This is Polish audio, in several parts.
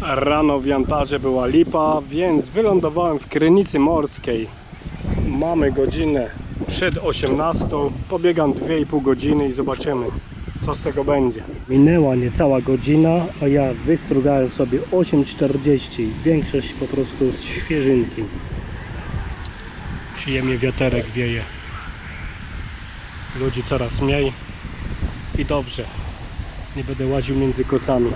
Rano w Jantarze była lipa, więc wylądowałem w Krynicy Morskiej. Mamy godzinę przed 18. Pobiegam 2,5 godziny i zobaczymy, co z tego będzie. Minęła niecała godzina, a ja wystrugałem sobie 8,40. Większość po prostu z świeżynki. Przyjemnie wiaterek wieje. Ludzi coraz mniej i dobrze. Nie będę łaził między kocami.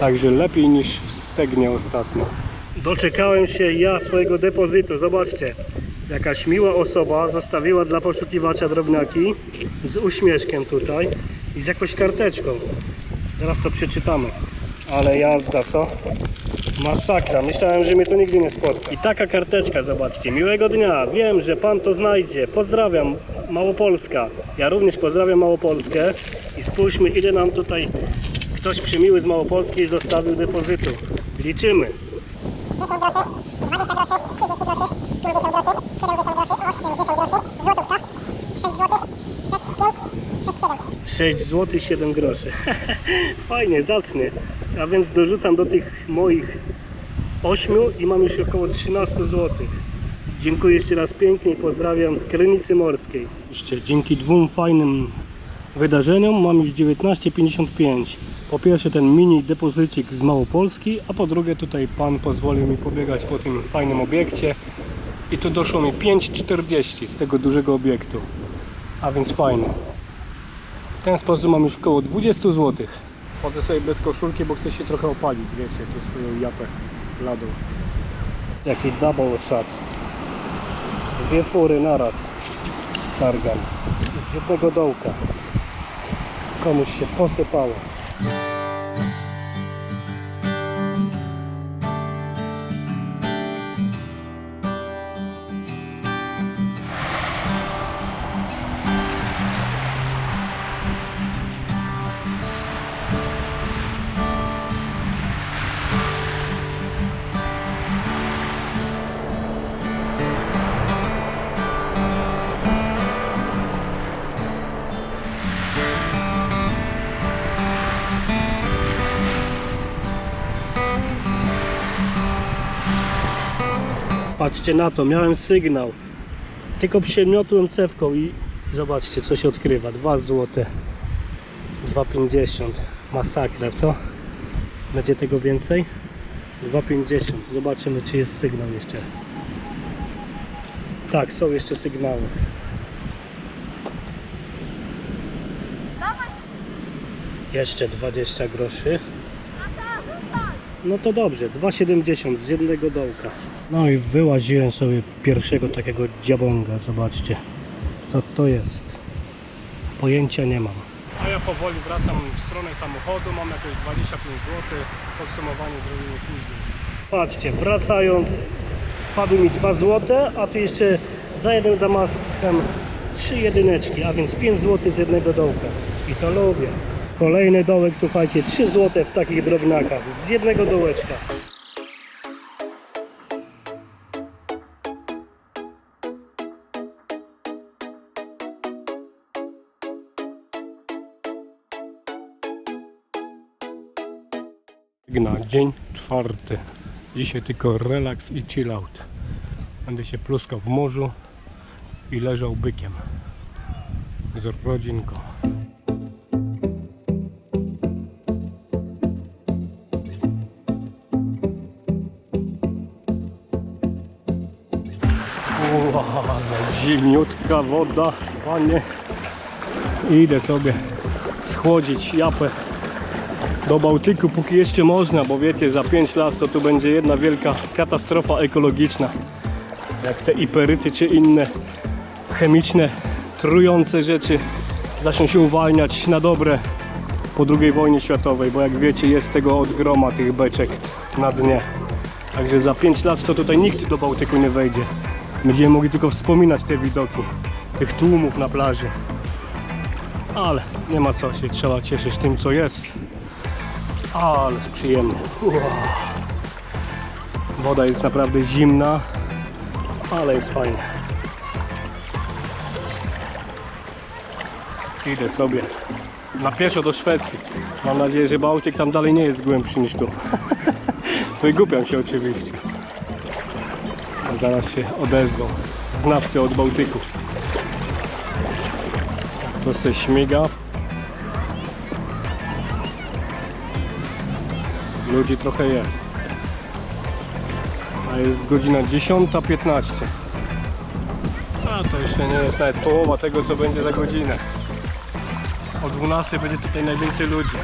Także lepiej niż w Stegnie ostatnio. Doczekałem się ja swojego depozytu. Zobaczcie, jakaś miła osoba zostawiła dla poszukiwacza drobniaki z uśmieszkiem tutaj i z jakąś karteczką. Zaraz to przeczytamy. Ale jazda, co? Masakra, myślałem, że mnie to nigdy nie spotka. I taka karteczka, zobaczcie. Miłego dnia, wiem, że pan to znajdzie. Pozdrawiam, Małopolska. Ja również pozdrawiam Małopolskę. I spójrzmy, ile nam tutaj ktoś przymiły z Małopolskiej zostawił depozytu. Liczymy. 10 groszy, 20 groszy, 30 groszy, 50 groszy, 70 groszy, 80 groszy, złotówka, 6 zł, 6, 5, 6, 7. 6 zł 7 groszy. Fajnie, zacnie. A więc dorzucam do tych moich 8 i mam już około 13 zł. Dziękuję jeszcze raz pięknie i pozdrawiam z Krynicy Morskiej. Jeszcze dzięki dwóm fajnym wydarzeniom mam już 19,55. Po pierwsze ten mini depozycik z Małopolski, a po drugie tutaj pan pozwolił mi pobiegać po tym fajnym obiekcie i tu doszło mi 5,40 z tego dużego obiektu. A więc fajnie. W ten sposób mam już około 20 zł. Chodzę sobie bez koszulki, bo chcę się trochę opalić, wiecie, tu swoją japę ladą. Jaki double shot. Dwie fury naraz targam. Z jednego dołka. кому ще посипало. Patrzcie na to, miałem sygnał. Tylko przemiotłem cewką i zobaczcie co się odkrywa. 2 złote. 2,50. Masakra, co? Będzie tego więcej? 2,50. Zobaczymy czy jest sygnał jeszcze. Tak, są jeszcze sygnały. Jeszcze 20 groszy. No to dobrze, 2,70 z jednego dołka. No i wyłaziłem sobie pierwszego takiego dziabonga, zobaczcie. Co to jest? Pojęcia nie mam. A ja powoli wracam w stronę samochodu, mam jakieś 25 zł. Podsumowanie zrobimy później. Patrzcie, wracając padły mi 2 zł, a tu jeszcze za jednym zamachem 3 jedyneczki, a więc 5 zł z jednego dołka. I to lubię. Kolejny dołek, słuchajcie, 3 zł w takich drobniakach z jednego dołeczka. Na dzień czwarty. Dzisiaj tylko relaks i chill out. Będę się pluskał w morzu i leżał bykiem z rodzinką. Zimniutka woda, panie. Idę sobie schłodzić japę do Bałtyku, póki jeszcze można, bo wiecie, za 5 lat to tu będzie jedna wielka katastrofa ekologiczna. Jak te iperyty czy inne chemiczne, trujące rzeczy zaczną się uwalniać na dobre po II wojnie światowej, bo jak wiecie jest tego od groma tych beczek na dnie. Także za 5 lat to tutaj nikt do Bałtyku nie wejdzie. Będziemy mogli tylko wspominać te widoki, tych tłumów na plaży. Ale nie ma co się, trzeba cieszyć tym co jest. Ale przyjemnie. Uaa. Woda jest naprawdę zimna, ale jest fajnie. Idę sobie na pieszo do Szwecji. Mam nadzieję, że Bałtyk tam dalej nie jest głębszy niż tu. Wygłupiam się oczywiście. Zaraz się odezwą znawcy od Bałtyku. To se śmiga. Ludzi trochę jest. A jest godzina 10.15. A to jeszcze nie jest nawet połowa tego, co będzie za godzinę. O 12 będzie tutaj najwięcej ludzi.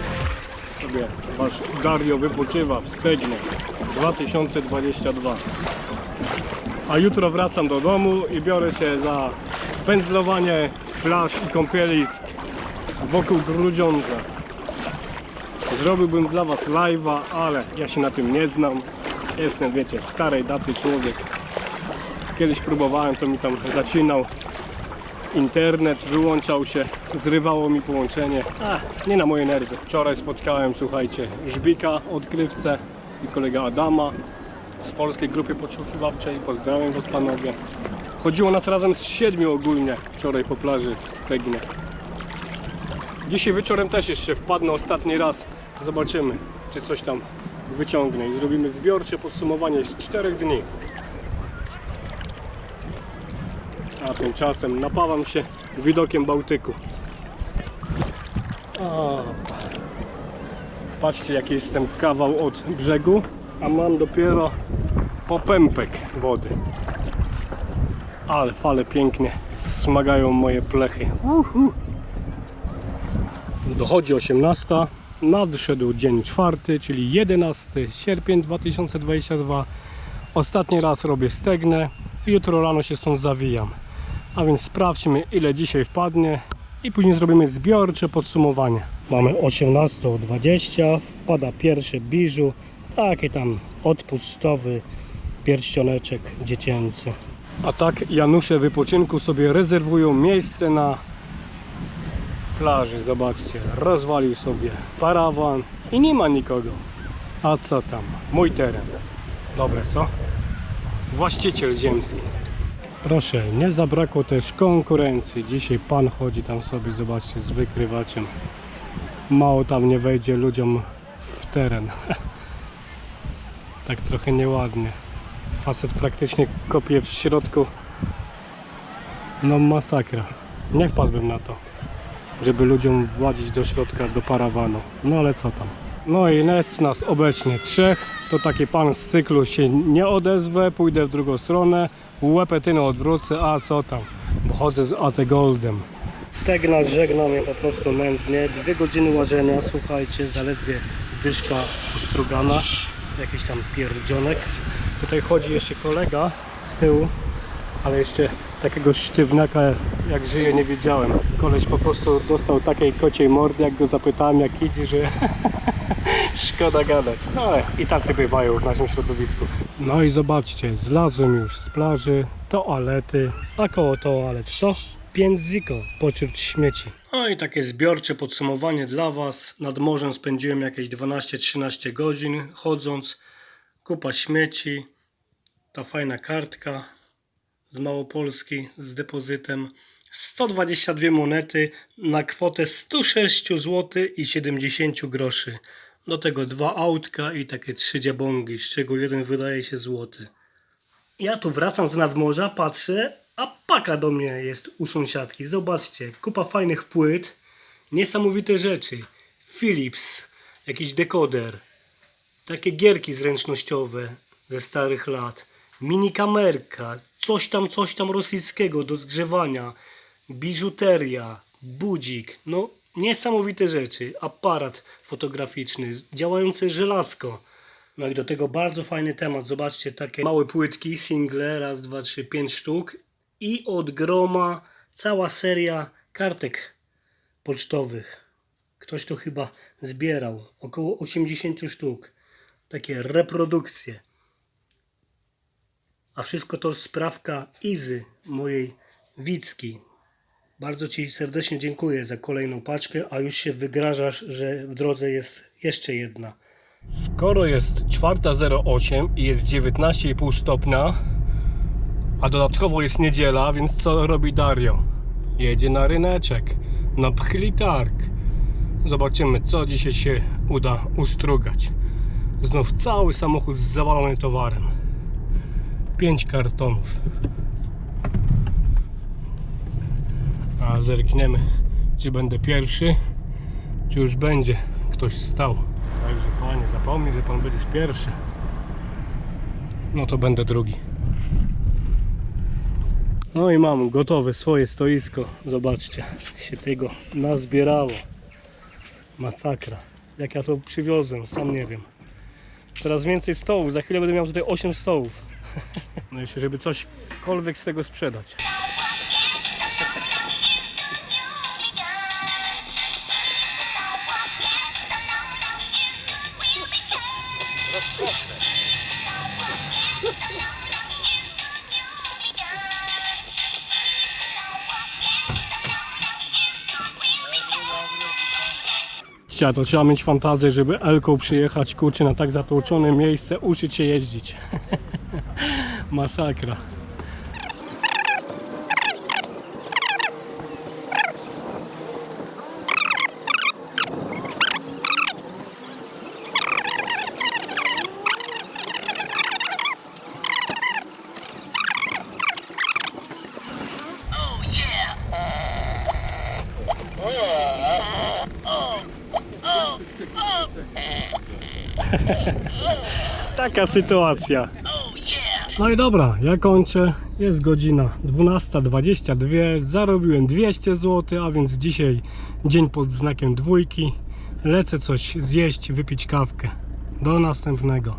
Sobie wasz Dario wypoczywa w Stegnie 2022. A jutro wracam do domu i biorę się za pędzlowanie plaż i kąpielisk wokół Grudziądza. Zrobiłbym dla Was live'a, ale ja się na tym nie znam. Jestem, wiecie, starej daty człowiek. Kiedyś próbowałem, to mi tam zacinał internet, wyłączał się, zrywało mi połączenie. Nie na moje nerwy. Wczoraj spotkałem, słuchajcie, Żbika, odkrywcę i kolega Adama z polskiej grupy podsłuchiwawczej. Pozdrawiam Was panowie. Chodziło nas razem z siedmiu ogólnie wczoraj po plaży w Stegnie. Dzisiaj wieczorem też jeszcze wpadnę ostatni raz. Zobaczymy, czy coś tam wyciągnę i zrobimy zbiorcze podsumowanie z czterech dni. A tymczasem napawam się widokiem Bałtyku. O, patrzcie jaki jestem kawał od brzegu, a mam dopiero popępek wody. Ale fale pięknie smagają moje plechy. Uhu. Dochodzi 18. Nadszedł dzień czwarty, czyli 11 sierpień 2022. Ostatni raz robię stegnę i jutro rano się stąd zawijam. A więc sprawdźmy ile dzisiaj wpadnie i później zrobimy zbiorcze podsumowanie. Mamy 18.20, wpada pierwsze biżu, taki tam odpustowy pierścioneczek dziecięcy. A tak Janusze wypoczynku sobie rezerwują miejsce na plaży, zobaczcie, rozwalił sobie parawan i nie ma nikogo. A co tam? Mój teren. Dobre, co? Właściciel ziemski. Proszę, nie zabrakło też konkurencji. Dzisiaj pan chodzi tam sobie, zobaczcie, z wykrywaczem. Mało tam nie wejdzie ludziom w teren. tak trochę nieładnie. Facet praktycznie kopie w środku. No masakra. Nie wpadłbym na to żeby ludziom władzić do środka, do parawanu. No ale co tam. No i jest nas obecnie trzech. To taki pan z cyklu się nie odezwę, pójdę w drugą stronę, łepetynę odwrócę, a co tam. Bo chodzę z AT Goldem. Stegna żegna mnie po prostu nędznie. Dwie godziny łażenia, słuchajcie, zaledwie dyszka strugana, jakiś tam pierdzionek. Tutaj chodzi jeszcze kolega z tyłu, ale jeszcze takiego sztywniaka jak żyje nie wiedziałem. Koleś po prostu dostał takiej kociej mordy, jak go zapytałem jak idzie, że szkoda gadać. No ale i tacy bywają w naszym środowisku. No i zobaczcie, zlazłem już z plaży, toalety, a koło toalet co? Piędziko pośród śmieci. No i takie zbiorcze podsumowanie dla Was. Nad morzem spędziłem jakieś 12-13 godzin chodząc. Kupa śmieci, ta fajna kartka, z Małopolski z depozytem 122 monety na kwotę 106 zł i 70 groszy. Do tego dwa autka i takie trzy dziabongi, z czego jeden wydaje się złoty. Ja tu wracam z nadmorza, patrzę, a paka do mnie jest u sąsiadki. Zobaczcie, kupa fajnych płyt, niesamowite rzeczy. Philips, jakiś dekoder, takie gierki zręcznościowe ze starych lat, mini kamerka, coś tam, coś tam rosyjskiego do zgrzewania, biżuteria, budzik, no niesamowite rzeczy, aparat fotograficzny, działające żelazko. No i do tego bardzo fajny temat, zobaczcie, takie małe płytki, single, raz, dwa, trzy, pięć sztuk i od groma cała seria kartek pocztowych. Ktoś to chyba zbierał, około 80 sztuk. Takie reprodukcje. A wszystko to sprawka Izy, mojej Wicki. Bardzo Ci serdecznie dziękuję za kolejną paczkę, a już się wygrażasz, że w drodze jest jeszcze jedna. Skoro jest 4.08 i jest 19,5 stopnia, a dodatkowo jest niedziela, więc co robi Dario? Jedzie na ryneczek, na pchli targ. Zobaczymy, co dzisiaj się uda ustrugać. Znów cały samochód zawalony towarem. 5 kartonów. A zerkniemy, czy będę pierwszy, czy już będzie ktoś stał. Także panie, zapomnij, że pan będziesz pierwszy. No to będę drugi. No i mam gotowe swoje stoisko. Zobaczcie, się tego nazbierało. Masakra. Jak ja to przywiozłem, sam nie wiem. Coraz więcej stołów. Za chwilę będę miał tutaj 8 stołów. No jeszcze, żeby cośkolwiek z tego sprzedać. Chciała, to trzeba mieć fantazję, żeby Elką przyjechać, kurczę, na tak zatłoczone miejsce, uczyć się jeździć. Masakra. Taka sytuacja. No i dobra, ja kończę. Jest godzina 12.22. Zarobiłem 200 zł, a więc dzisiaj dzień pod znakiem dwójki. Lecę coś zjeść, wypić kawkę. Do następnego.